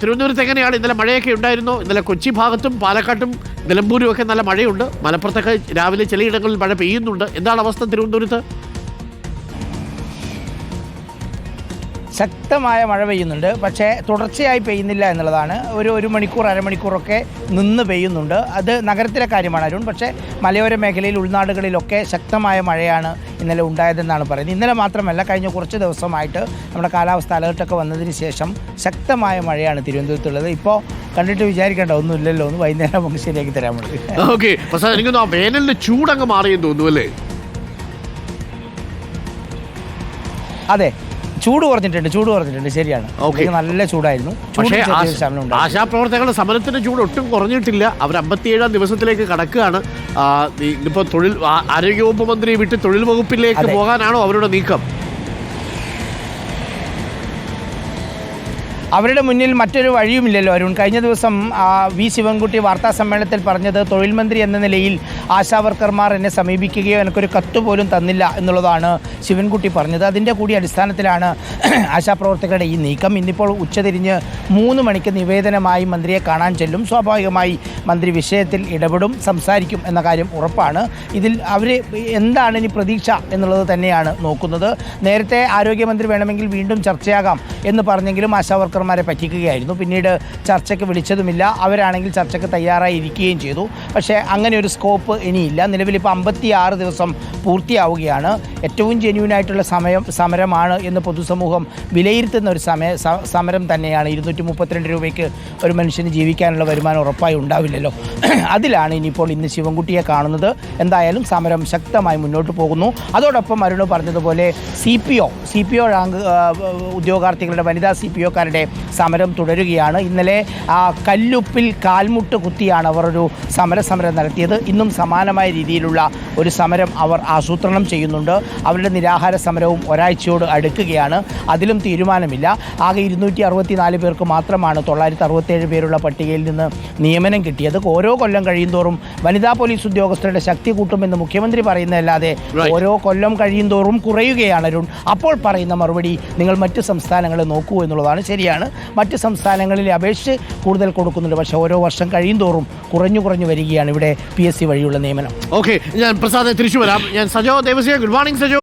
തിരുവനന്തപുരത്ത് എങ്ങനെയാണ് ഇന്നലെ മഴയൊക്കെ ഉണ്ടായിരുന്നു? ഇന്നലെ കൊച്ചി ഭാഗത്തും പാലക്കാട്ടും നിലമ്പൂരും ഒക്കെ നല്ല മഴയുണ്ട്. മലപ്പുറത്തൊക്കെ രാവിലെ ചിലയിടങ്ങളിൽ മഴ പെയ്യുന്നുണ്ട്. എന്താണ് അവസ്ഥ തിരുവനന്തപുരത്ത്? ശക്തമായ മഴ പെയ്യുന്നുണ്ട്. പക്ഷേ തുടർച്ചയായി പെയ്യുന്നില്ല എന്നുള്ളതാണ്. ഒരു ഒരു മണിക്കൂർ അരമണിക്കൂറൊക്കെ നിന്ന് പെയ്യുന്നുണ്ട്. അത് നഗരത്തിലെ കാര്യമാണ് അരുൺ. പക്ഷേ മലയോര മേഖലയിൽ ഉൾനാടുകളിലൊക്കെ ശക്തമായ മഴയാണ് ഇന്നലെ ഉണ്ടായതെന്നാണ് പറയുന്നത്. ഇന്നലെ മാത്രമല്ല കഴിഞ്ഞ കുറച്ച് ദിവസമായിട്ട് നമ്മുടെ കാലാവസ്ഥ അലേർട്ടൊക്കെ വന്നതിന് ശേഷം ശക്തമായ മഴയാണ് തിരുവനന്തപുരത്തുള്ളത്. ഇപ്പോൾ കണ്ടിട്ട് വിചാരിക്കേണ്ട ഒന്നുമില്ലല്ലോ ഒന്ന് വൈകുന്നേരം നമുക്ക് ശരിയാക്കി തരാൻ വേണ്ടി. ഓക്കെ പക്ഷേ എനിക്ക് ആ വേനലിന്റെ ചൂടങ്ങ് മാറിയെന്ന് തോന്നുന്നു അല്ലേ? അതെ ചൂട് കുറഞ്ഞിട്ടുണ്ട് ചൂട് കുറഞ്ഞിട്ടുണ്ട്. ശരിയാണ്. ഓക്കെ നല്ല ചൂടായിരുന്നു. പക്ഷേ ആശാപ്രവർത്തകരുടെ സമരത്തിന്റെ ചൂട് ഒട്ടും കുറഞ്ഞിട്ടില്ല. അവർ അമ്പത്തിയേഴാം ദിവസത്തിലേക്ക് കടക്കുകയാണ്. ഇപ്പൊ തൊഴിൽ ആരോഗ്യവകുപ്പ് മന്ത്രി വിട്ട് തൊഴിൽ വകുപ്പിലേക്ക്. പോകാനാണോ അവരുടെ നീക്കം? അവരുടെ മുന്നിൽ മറ്റൊരു വഴിയുമില്ലല്ലോ അരുൺ. കഴിഞ്ഞ ദിവസം വി. ശിവൻകുട്ടി വാർത്താ സമ്മേളനത്തിൽ പറഞ്ഞത് തൊഴിൽ മന്ത്രി എന്ന നിലയിൽ ആശാവർക്കർമാർ എന്നെ സമീപിക്കുകയോ എനിക്കൊരു കത്ത് പോലും തന്നില്ല എന്നുള്ളതാണ് ശിവൻകുട്ടി പറഞ്ഞത്. അതിന്റെ കൂടി അടിസ്ഥാനത്തിലാണ് ആശാപ്രവർത്തകരുടെ ഈ നീക്കം. ഇന്നിപ്പോൾ ഉച്ചതിരിഞ്ഞ് മൂന്ന് മണിക്ക് നിവേദനമായി മന്ത്രിയെ കാണാൻ ചെല്ലും. സ്വാഭാവികമായി മന്ത്രി വിഷയത്തിൽ ഇടപെടും സംസാരിക്കും എന്ന കാര്യം ഉറപ്പാണ്. ഇതിൽ അവർ എന്താണ് ഇനി പ്രതീക്ഷ എന്നുള്ളത് തന്നെയാണ് നോക്കുന്നത്. നേരത്തെ ആരോഗ്യമന്ത്രി വേണമെങ്കിൽ വീണ്ടും ചർച്ചയാകാം എന്ന് പറഞ്ഞെങ്കിലും ആശാവർക്കർമാരെ പറ്റിക്കുകയായിരുന്നു. പിന്നീട് ചർച്ചയ്ക്ക് വിളിച്ചതുമില്ല. അവരാണെങ്കിൽ ചർച്ചയ്ക്ക് തയ്യാറായി ഇരിക്കുകയും ചെയ്തു. പക്ഷേ അങ്ങനെ ഒരു സ്കോപ്പ് ഇനിയില്ല. നിലവിലിപ്പോൾ അമ്പത്തിയാറ് ദിവസം പൂർത്തിയാവുകയാണ്. ഏറ്റവും ജെന്യൂൻ ആയിട്ടുള്ള സമയം സമരമാണ് എന്ന് പൊതുസമൂഹം വിലയിരുത്തുന്ന ഒരു സമയ സമരം തന്നെയാണ്. ഇരുന്നൂറ്റി മുപ്പത്തിരണ്ട് രൂപയ്ക്ക് ഒരു മനുഷ്യന് ജീവിക്കാനുള്ള വരുമാനം ഉറപ്പായി ഉണ്ടാവില്ലല്ലോ. അതിലാണ് ഇനിയിപ്പോൾ ഇന്ന് ശിവൻകുട്ടിയെ കാണുന്നത്. എന്തായാലും സമരം ശക്തമായി മുന്നോട്ട് പോകുന്നു. അതോടൊപ്പം അരുണ് പറഞ്ഞതുപോലെ C P O C P O rank ഉദ്യോഗാർത്ഥികളുടെ വനിതാ സി പി ഒക്കാരുടെ സമരം തുടരുകയാണ്. ഇന്നലെ ആ, കല്ലുപ്പിൽ കാൽമുട്ട് കുത്തിയാണ് അവർ ഒരു സമരസമരം നടത്തിയത്. ഇന്നും സമാനമായ രീതിയിലുള്ള ഒരു സമരം അവർ ആസൂത്രണം ചെയ്യുന്നുണ്ട്. അവരുടെ നിരാഹാര സമരവും ഒരാഴ്ചയോട് അടുക്കുകയാണ്. അതിലും തീരുമാനമില്ല. ആകെ ഇരുന്നൂറ്റി അറുപത്തി നാല് പേർക്ക് മാത്രമാണ് തൊള്ളായിരത്തി അറുപത്തേഴ് പേരുള്ള പട്ടികയിൽ നിന്ന് നിയമനം കിട്ടിയത്. ഓരോ കൊല്ലം കഴിയുന്തോറും വനിതാ പോലീസ് ഉദ്യോഗസ്ഥരുടെ ശക്തി കൂട്ടുമെന്ന് മുഖ്യമന്ത്രി പറയുന്നതല്ലാതെ ഓരോ കൊല്ലം കഴിയുന്തോറും കുറയുകയാണ് അരുൺ. അപ്പോൾ പറയുന്ന മറുപടി നിങ്ങൾ മറ്റ് സംസ്ഥാനങ്ങളെ നോക്കൂ എന്നുള്ളതാണ് ശരിയാണ്. മറ്റ് സംസ്ഥാനങ്ങളിലെ അപേക്ഷിച്ച് കൂടുതൽ കൊടുക്കുന്നുണ്ട്. പക്ഷേ ഓരോ വർഷം കഴിയുന്തോറും കുറഞ്ഞു കുറഞ്ഞു വരികയാണ് ഇവിടെ പി എസ് സി വഴിയുള്ള നിയമനം. ഓക്കെ ഞാൻ പ്രസാദ് തിരിച്ചു വരാം. ഞാൻ സജോ ദേവസ്യ ഗുഡ് മോർണിംഗ് സജോ.